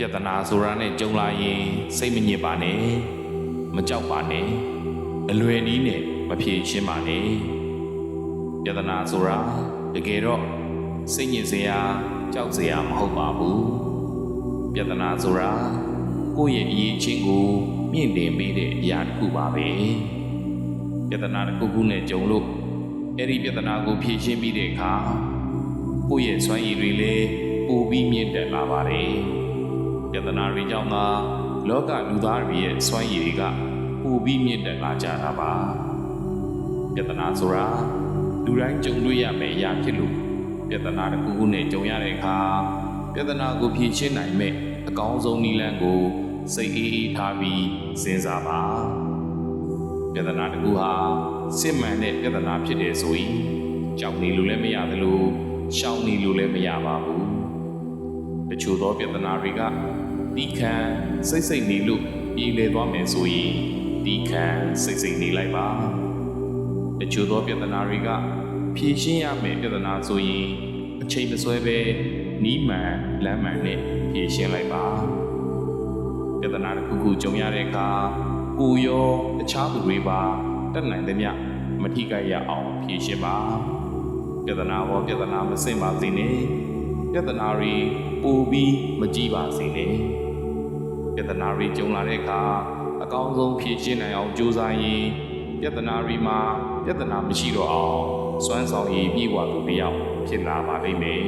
ပြဿနာဆိုတာနဲ့ကြုံလာရင်စိတ်မညစ်ပါနဲ့မကြောက်ပါနဲ့အလွယ်နည်းနဲ့မဖြေရှင်းပါနဲ့ပြဿနာဆိုတာတကယ်တော့စိတ်ညစ်စရာကြောက်စရာမဟုတ်ပါဘူးပြဿနာဆိုတာကိုယ့်ရဲ့အရေးချင်းကိုမြင့်တင်ပေးတဲ့အရာတစ်ခုပါပဲပြဿနာတစ်ခုခုနဲ့ကြုံလို့အဲ့ဒီပြဿနာကိုဖြေရှင်းပြီးတဲ့အခါကိုယ့်ရဲ့စွမ်းရည်တွေလည်းပိုပြီးမြင့်တက်လာပါတယ် ပြဿနာတွေကြောင့်သာလောကလူသားတွေရဲ့စွမ်းရည်တွေကပိုပြီးမြင့်တက်လာကြတာပါပြဿနာဆိုတာလူတိုင်းကြုံတွေ့ရမယ့်အရာဖြစ်လို့ပြဿနာတစ်ခုခုနဲ့ကြုံရတဲ့အခါပြဿနာကိုဖြေရှင်းနိုင်မဲ့အကောင်းဆုံးနည်းလမ်းကိုစိတ်အေးအေးထားပြီးစဉ်းစားပါပြဿနာတစ်ခုဟာစစ်မှန်တဲ့ပြဿနာဖြစ်တယ်ဆိုရင်ကြောက်နေလို့လည်းမရသလိုရှောင်နေလို့လည်းမရပါဘူး တချို့သောပြဿနာတွေကတီးခံစိတ်စိတ်နေလို့ပြည်လေသွားမယ်ဆိုရင်တီးခံစိတ်စိတ်နေလိုက်ပါတချို့သောပြဿနာတွေကဖြေရှင်းရမယ်ပြဿနာဆိုရင်အချိန်မဆွဲပဲနီးမှန်လမ်းမှန်နဲ့ဖြေရှင်းလိုက်ပါပြဿနာတစ်ခုခုကြုံရတဲ့အခါကိုယ်ရောတခြားသူတွေပါတက်နိုင်သမျှမထိခိုက်ရအောင်ဖြေရှင်းပါပြဿနာရောပြဿနာမစင်ပါစေနဲ့ ပြဿနာတွေပိုပြီးမကြီးပါစေနဲ့ပြဿနာတွေကြုံလာတဲ့အခါအကောင်းဆုံးဖြေရှင်းနိုင်အောင်ကြိုးစားရင်ပြဿနာတွေမှာပြဿနာမရှိတော့အောင်စွမ်းဆောင်ရည်ပြေဝသူတစ်ယောက်ဖြစ်လာပါလိမ့်မယ်